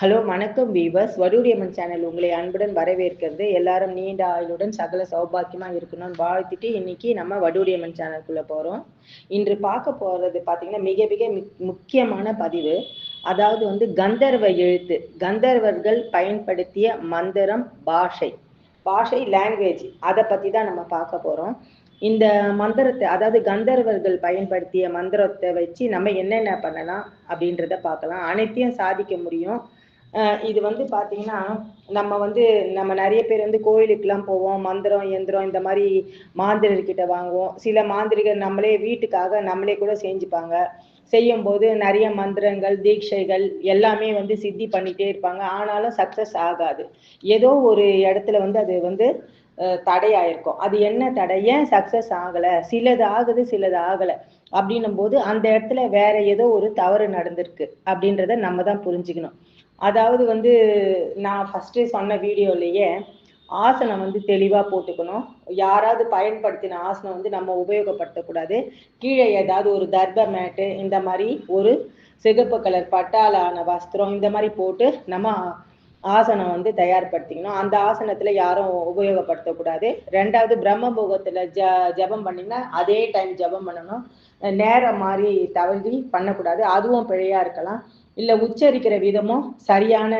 Hello வணக்கம் viewers. வடூரியம்மன் channel உங்களை அன்புடன் வரவேற்கிறது. எல்லாரும் நீண்ட ஆயுளுடன் சகல சௌபாக்கியமா இருக்கணும்னு வாழ்த்திட்டு இன்னைக்கு நம்ம வடூரியம்மன் சேனலுக்குள்ள போறோம். இன்று பார்க்க போறது பாத்தீங்கன்னா மிக மிக மிக்- முக்கியமான பதிவு. அதாவது வந்து கந்தர்வ எழுத்து. கந்தர்வர்கள் பயன்படுத்திய மந்திரம் பாஷை. பாஷை லாங்குவேஜ் அதை பத்தி தான் நம்ம பார்க்க போறோம். இந்த மந்திரத்தை அதாவது கந்தர்வர்கள் பயன்படுத்திய மந்திரத்தை வச்சு நம்ம என்னென்ன பண்ணலாம் அப்படின்றத பார்க்கலாம். அனைத்தையும் சாதிக்க முடியும். இது வந்து பாத்தீங்கன்னா நம்ம வந்து நம்ம நிறைய பேர் வந்து கோயிலுக்கெல்லாம் போவோம் மந்திரம் எந்திரம் இந்த மாதிரி மாந்திரர்கிட்ட வாங்குவோம். சில மாந்திரிகர் நம்மளே வீட்டுக்காக நம்மளே கூட செஞ்சுப்பாங்க. செய்யும் போது நிறைய மந்திரங்கள் தீட்சைகள் எல்லாமே வந்து சித்தி பண்ணிட்டே இருப்பாங்க. ஆனாலும் சக்சஸ் ஆகாது. ஏதோ ஒரு இடத்துல வந்து அது வந்து தடையாயிருக்கும். அது என்ன தடை? ஏன் சக்சஸ் ஆகலை? சிலது ஆகுது சிலது ஆகலை. அப்படின்னும் போது அந்த இடத்துல வேற ஏதோ ஒரு தவறு நடந்திருக்கு அப்படின்றத நம்ம தான் புரிஞ்சுக்கணும். அதாவது வந்து நான் ஃபர்ஸ்ட் சொன்ன வீடியோலயே ஆசனம் வந்து தெளிவா போட்டுக்கணும். யாராவது பயன்படுத்தின ஆசனம் வந்து நம்ம உபயோகப்படுத்தக்கூடாது. கீழே ஏதாவது ஒரு தர்ப மேட்டு இந்த மாதிரி ஒரு சிகப்பு கலர் பட்டாலான வஸ்திரம் இந்த மாதிரி போட்டு நம்ம ஆசனம் வந்து தயார்படுத்திக்கணும். அந்த ஆசனத்துல யாரும் உபயோகப்படுத்தக்கூடாது. ரெண்டாவது பிரம்ம முகத்துல ஜ ஜபம் பண்ணீங்கன்னா அதே டைம் ஜபம் பண்ணணும். நேரம் மாதிரி தவறி பண்ணக்கூடாது. அதுவும் பிழையா இருக்கலாம். இல்ல உச்சரிக்கிற விதமும் சரியான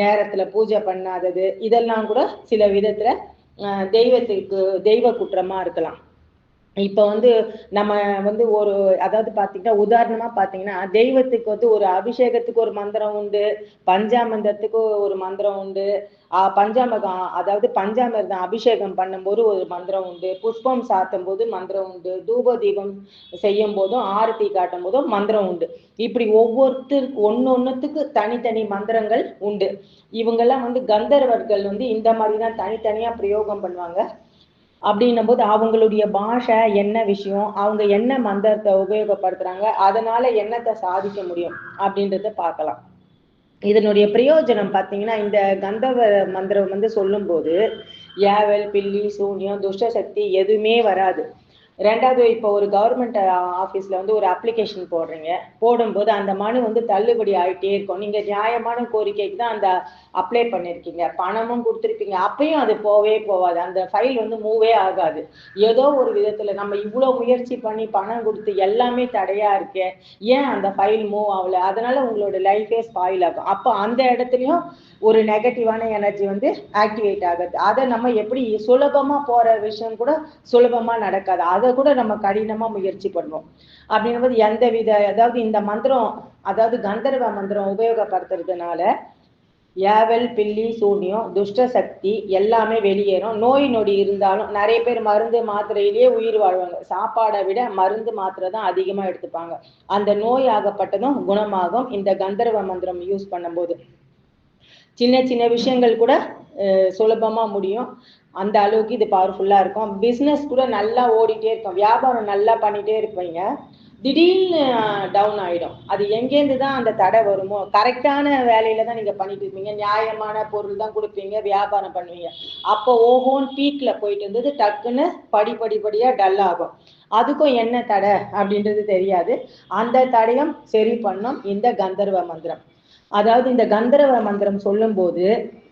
நேரத்துல பூஜை பண்ணாதது இதெல்லாம் கூட சில விதத்துல தெய்வத்துக்கு தெய்வ குற்றமா இருக்கலாம். இப்போ வந்து நம்ம வந்து ஒரு அதாவது பார்த்தீங்கன்னா உதாரணமா பார்த்தீங்கன்னா தெய்வத்துக்கு வந்து ஒரு அபிஷேகத்துக்கு ஒரு மந்திரம் உண்டு பஞ்சாமந்தத்துக்கு ஒரு மந்திரம் உண்டு பஞ்சாமகம் அதாவது பஞ்சாமிர்தம் அபிஷேகம் பண்ணும்போது ஒரு மந்திரம் உண்டு புஷ்பம் சாத்தும் போது மந்திரம் உண்டு தூப தீபம் செய்யும் போதும் ஆரத்தி காட்டும் போதும் மந்திரம் உண்டு. இப்படி ஒவ்வொருத்தருக்கு ஒன்று ஒன்றுத்துக்கு தனித்தனி மந்திரங்கள் உண்டு. இவங்கெல்லாம் வந்து கந்தர்வர்கள் வந்து இந்த மாதிரி தான் தனித்தனியா பிரயோகம் பண்ணுவாங்க. அப்படின்னும் போது அவங்களுடைய பாஷை என்ன விஷயம் அவங்க என்ன மந்திரத்தை உபயோகப்படுத்துறாங்க அதனால என்னத்தை சாதிக்க முடியும் அப்படின்றத பார்க்கலாம். இதனுடைய பிரயோஜனம் பார்த்தீங்கன்னா இந்த கந்தவ மந்திரம் வந்து சொல்லும்போது ஏவல் பில்லி சூன்யம் துஷ்ட சக்தி எதுவுமே வராது. ரெண்டாவது இப்போ ஒரு கவர்மெண்ட் ஆஃபீஸ்ல வந்து ஒரு அப்ளிகேஷன் போடுறீங்க. போடும்போது அந்த மனு வந்து தள்ளுபடி ஆகிட்டே இருக்கும். நீங்க நியாயமான கோரிக்கைக்கு தான் அந்த அப்ளை பண்ணியிருக்கீங்க பணமும் கொடுத்துருப்பீங்க. அப்பயும் அது போவே போகாது அந்த ஃபைல் வந்து மூவே ஆகாது. ஏதோ ஒரு விதத்தில் நம்ம இவ்வளோ முயற்சி பண்ணி பணம் கொடுத்து எல்லாமே தடையாக இருக்கு. ஏன் அந்த ஃபைல் மூவ் ஆகலை? அதனால உங்களோட லைஃபே ஸ்பாயில் ஆகும். அப்போ அந்த இடத்துலையும் ஒரு நெகட்டிவான எனர்ஜி வந்து ஆக்டிவேட் ஆகுது. அதை நம்ம எப்படி சுலபமாக போகிற விஷயம் கூட சுலபமாக நடக்காது. அதை கூட நம்ம கடினமா முயற்சி பண்ணுவோம். அப்படின்னும்போது எந்த வித அதாவது இந்த மந்திரம் அதாவது கந்தர்வ மந்திரம் உபயோகப்படுத்துறதுனால ஏவல் பில்லி சூன்யம் துஷ்ட சக்தி எல்லாமே வெளியேறும். நோய் நொடி இருந்தாலும் நிறைய பேர் மருந்து மாத்திரையிலேயே உயிர் வாழ்வாங்க. சாப்பாடை விட மருந்து மாத்திரை தான் அதிகமா எடுத்துப்பாங்க. அந்த நோய் ஆகப்பட்டதும் குணமாகும். இந்த கந்தர்வ மந்திரம் யூஸ் பண்ணும்போது. சின்ன சின்ன விஷயங்கள் கூட சுலபமாக முடியும். அந்த அளவுக்கு இது பவர்ஃபுல்லாக இருக்கும். பிஸ்னஸ் கூட நல்லா ஓடிட்டே இருக்கும். வியாபாரம் நல்லா பண்ணிட்டே இருப்பீங்க. திடீர்னு டவுன் ஆகிடும் அது எங்கேருந்து தான் அந்த தடை வருமோ? கரெக்டான வேலையில தான் நீங்கள் பண்ணிட்டு இருப்பீங்க. நியாயமான பொருள் தான் கொடுப்பீங்க. வியாபாரம் பண்ணுவீங்க. அப்போ ஓஹோன்னு பீக்கில் போயிட்டு இருந்தது டக்குன்னு படி படிப்படியாக டல் ஆகும். அதுக்கும் என்ன தடை அப்படின்றது தெரியாது. அந்த தடையும் சரி பண்ணும். இந்த கந்தர்வ மந்திரம். அதாவது இந்த கந்தரவ மந்திரம் சொல்லும்போது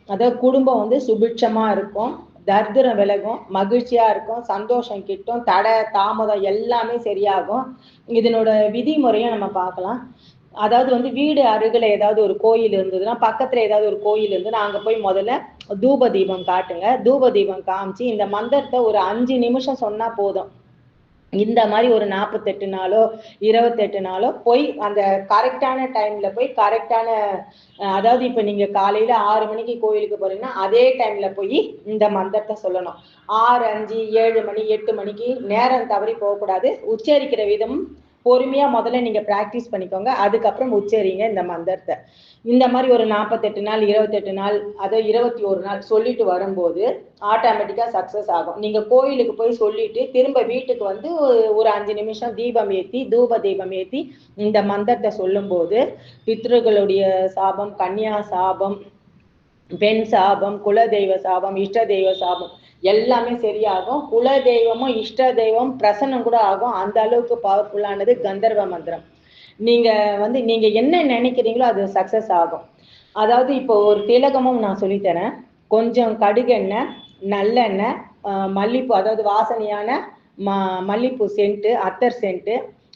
அதாவது குடும்பம் வந்து சுபிட்சமா இருக்கும் தர்திரம் விலகும் மகிழ்ச்சியா இருக்கும் சந்தோஷம் கிட்டும் தடை தாமதம் எல்லாமே சரியாகும். இதனோட விதிமுறையை நம்ம பார்க்கலாம். அதாவது வந்து வீடு அருகில் ஏதாவது ஒரு கோயில் இருந்ததுன்னா பக்கத்துல ஏதாவது ஒரு கோயில் இருந்து அங்க போய் முதல்ல தூப தீபம் காட்டுங்க. தூப தீபம் காமிச்சு இந்த மந்திரத்தை ஒரு அஞ்சு நிமிஷம் சொன்னா போதும். இந்த மாதிரி ஒரு நாற்பத்தெட்டு நாளோ இருபத்தெட்டு நாளோ போய் அந்த கரெக்டான டைம்ல போய் கரெக்டான அதாவது இப்ப நீங்க காலையில ஆறு மணிக்கு கோயிலுக்கு போறீங்கன்னா அதே டைம்ல போய் இந்த மந்திரத்தை சொல்லணும். ஆறு அஞ்சு ஏழு மணி எட்டு மணிக்கு நேரம் தவறி போகக்கூடாது. உச்சரிக்கிற விதம் பொறுமையா முதல்ல நீங்க பிராக்டிஸ் பண்ணிக்கோங்க. அதுக்கப்புறம் உச்சரிங்க இந்த மந்திரத்தை. இந்த மாதிரி ஒரு நாற்பத்தெட்டு நாள் இருபத்தெட்டு நாள் அதை இருபத்தி ஒரு நாள் சொல்லிட்டு வரும்போது ஆட்டோமேட்டிக்காக சக்ஸஸ் ஆகும். நீங்க கோயிலுக்கு போய் சொல்லிட்டு திரும்ப வீட்டுக்கு வந்து ஒரு- அஞ்சு நிமிஷம் தீபம் ஏற்றி தூப தீபம் ஏற்றி இந்த மந்திரத்தை சொல்லும்போது பித்ருகளுடைய சாபம் கன்னியா சாபம் பெண் சாபம் குலதெய்வ சாபம் இஷ்ட தெய்வ சாபம் எல்லாமே சரியாகும். குல தெய்வமும் இஷ்ட தெய்வம் பிரசன்னம் கூட ஆகும். அந்த அளவுக்கு பவர்ஃபுல்லானது கந்தர்வ மந்திரம். நீங்க வந்து நீங்க என்ன நினைக்கிறீங்களோ அது சக்சஸ் ஆகும். அதாவது இப்போ ஒரு திலகமும் நான் சொல்லித்தரேன். கொஞ்சம் கடுகெண்ணெய் நல்லெண்ணெய் மல்லிப்பூ அதாவது வாசனையான ம மல்லிப்பூ சென்ட்டு அத்தர் சென்ட்டு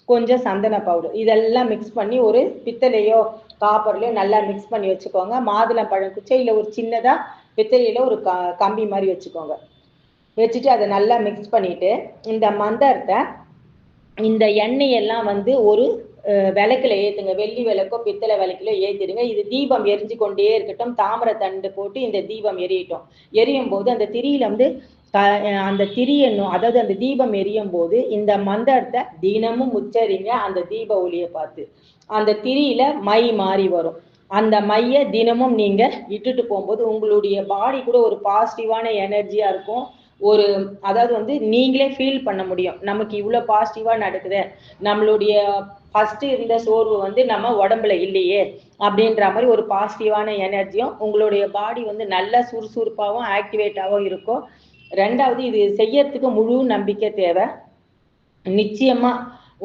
கொஞ்சம் சந்தன பவுடர் இதெல்லாம் மிக்ஸ் பண்ணி ஒரு பித்தளையோ காப்பர்லையோ நல்லா மிக்ஸ் பண்ணி வச்சுக்கோங்க. மாதுளம்பழம் குச்சையில் ஒரு சின்னதாக பித்தளையில் ஒரு க கம்பி மாதிரி வச்சுக்கோங்க. வச்சுட்டு அதை நல்லா மிக்ஸ் பண்ணிட்டு இந்த மந்தரத்தை இந்த எண்ணெயெல்லாம் வந்து ஒரு விளக்குல ஏத்துங்க. வெள்ளி விளக்கோ பித்தளை விளக்கிலோ ஏத்திடுங்க. இது தீபம் எரிஞ்சு கொண்டே இருக்கட்டும். தாமரை தண்டு போட்டு இந்த தீபம் எரியட்டும். எரியும் போது அந்த திரியில வந்து அந்த திரியணும் அதாவது அந்த தீபம் எரியும் போது இந்த மந்திரத்தை தினமும் உச்சரிங்க. அந்த தீப ஒளியை பார்த்து. அந்த திரியில மை மாறி வரும். அந்த மைய தினமும் நீங்க இட்டுட்டு போகும்போது உங்களுடைய பாடி கூட ஒரு பாசிட்டிவான எனர்ஜியா இருக்கும். ஒரு அதாவது வந்து நீங்களே ஃபீல் பண்ண முடியும். நமக்கு இவ்வளோ பாசிட்டிவா நடக்குது. நம்மளுடைய ஃபர்ஸ்ட் இருந்த சோர்வு வந்து நம்ம உடம்புல இல்லையே அப்படின்ற மாதிரி ஒரு பாசிட்டிவான எனர்ஜியும் உங்களுடைய பாடி வந்து நல்லா சுறுசுறுப்பாகவும் ஆக்டிவேட்டாகவும் இருக்கும். ரெண்டாவது இது செய்யறதுக்கு முழு நம்பிக்கை தேவை. நிச்சயமா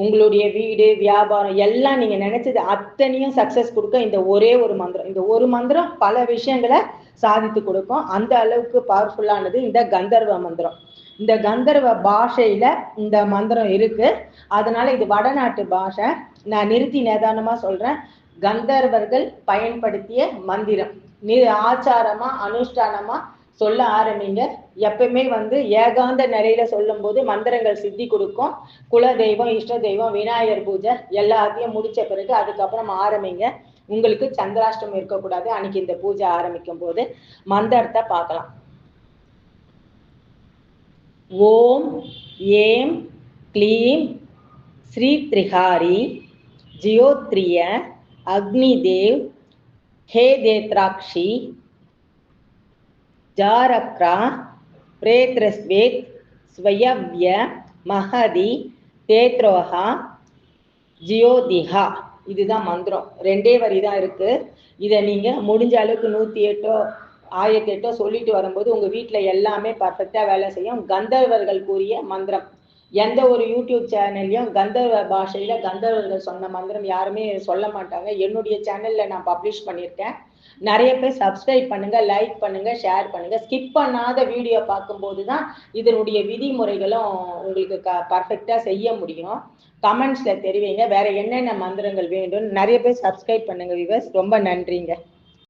உங்களுடைய வீடு வியாபாரம் எல்லாம் நீங்க நினைச்சது அத்தனையும் சக்சஸ் கொடுக்க இந்த ஒரே ஒரு மந்திரம். இந்த ஒரு மந்திரம் பல விஷயங்களை சாதித்து கொடுக்கும். அந்த அளவுக்கு பவர்ஃபுல்லானது இந்த கந்தர்வ மந்திரம். இந்த கந்தர்வ பாஷையில இந்த மந்திரம் இருக்கு. அதனால இது வடநாட்டு பாஷை. நான் நிறுத்தி நிதானமா சொல்றேன். கந்தர்வர்கள் பயன்படுத்திய மந்திரம். நீ ஆச்சாரமா அனுஷ்டானமா சொல்ல ஆரம்பிங்க. எப்பயுமே வந்து ஏகாந்த நிலையில சொல்லும் போது மந்திரங்கள் சித்தி கொடுக்கும். குல தெய்வம் இஷ்ட தெய்வம் விநாயகர் பூஜை எல்லாத்தையும் முடிச்ச பிறகு அதுக்கப்புறம் ஆரம்பிங்க. உங்களுக்கு சந்திராஷ்டம் இருக்கக்கூடாது. அன்னைக்கு இந்த பூஜை ஆரம்பிக்கும் போது மந்திரத்தை பார்க்கலாம். ஓம் ஏம் க்ளீம் ஸ்ரீ திரிகாரி ஜியோத்ரிய அக்னிதேவ் ஹே தேத்ராட்சி ஜாரக்ரா பிரேத்ரஸ்வேத் ஸ்வயவ்ய மகதி தேத்ரோஹா ஜியோதிஹா. இதுதான் மந்திரம். ரெண்டே வரி தான் இருக்கு. இதை நீங்க முடிஞ்ச அளவுக்கு நூத்தி எட்டோ ஆயிரத்தி எட்டோ சொல்லிட்டு வரும்போது உங்க வீட்டுல எல்லாமே பர்ஃபெக்டா வேலை செய்யும். கந்தர்வர்கள் கூறிய மந்திரம். எந்த ஒரு யூடியூப் சேனல்லையும் கந்தர்வ பாஷையில கந்தர்வர்கள் சொன்ன மந்திரம் யாருமே சொல்ல மாட்டாங்க. என்னுடைய சேனல்ல நான் பப்ளிஷ் பண்ணியிருக்கேன். நிறைய பேர் சப்ஸ்கிரைப் பண்ணுங்க லைக் பண்ணுங்க ஷேர் பண்ணுங்க. ஸ்கிப் பண்ணாத வீடியோ பார்க்கும்போது தான் இதனுடைய விதிமுறைகளும் உங்களுக்கு க பர்ஃபெக்டாக செய்ய முடியும். கமெண்ட்ஸில் தெரிவிங்க. வேற என்னென்ன மந்திரங்கள் வேண்டும்? நிறைய பேர் சப்ஸ்கிரைப் பண்ணுங்க விவர்ஸ் ரொம்ப நன்றிங்க.